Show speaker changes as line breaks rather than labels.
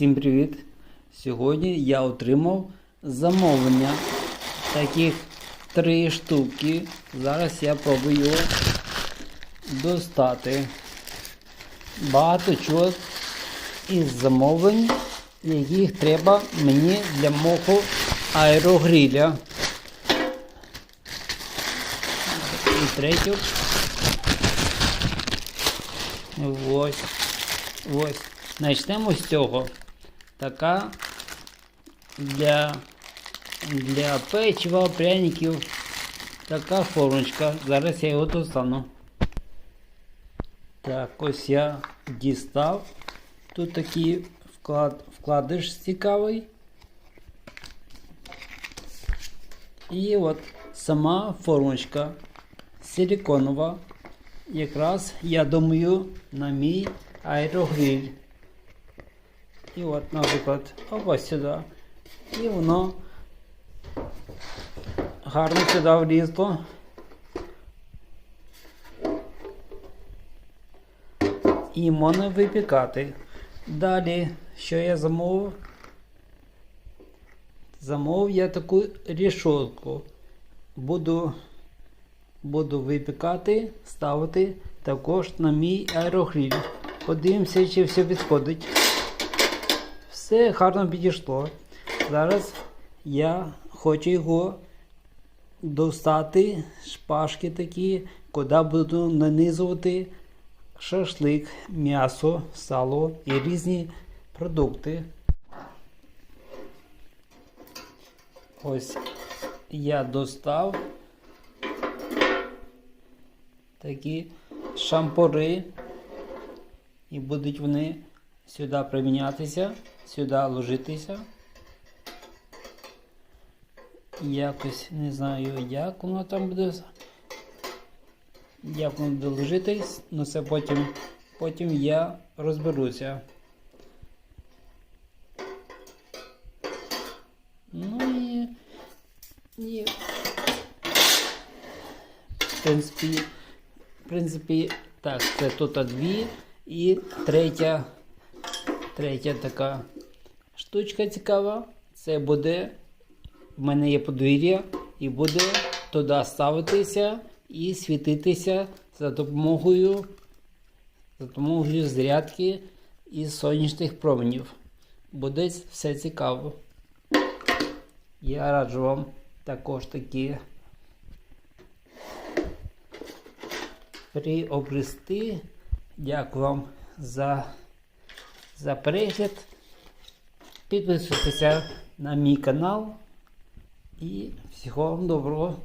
Всім привіт! Сьогодні я отримав замовлення таких три штуки. Зараз я пробую достати багато чого із замовлень, яких треба мені для мого аерогриля. І третю. Ось. Ось. Почнемо з цього. Така для, для печива, пряників. Така формочка. Зараз я його достану. Так, ось я дістав. Тут такий вклад, вкладиш цікавий. І от сама формочка силиконова. Якраз, я думаю, на мій аерогриль. І от, наприклад, ось сюди. І воно гарно сюди влізло. І можна випікати. Далі, що я замовив? Замовив я таку рішотку. Буду, буду випікати, ставити також на мій аерогриль. Подивимося, чи все підходить. Все гарно підійшло. Зараз я хочу його достати, шпажки такі, куди буду нанизувати шашлик, м'ясо, сало і різні продукти. Ось я достав такі шампури. І будуть вони сюди примінятися, сюди ложитися. Якось не знаю, як воно там буде. Як воно буде ложитись, ну це потім, потім я розберуся. Ну і, і в принципі, в принципі, так, це тут дві. І третя, третя така штучка цікава. Це буде, в мене є подвір'я, і буде туди ставитися і світитися за допомогою, за допомогою зарядки із сонячних променів. Буде все цікаво. Я раджу вам також такі приобрести. Дякую вам за, за перегляд. Підписуйтеся на мій канал і всього вам доброго.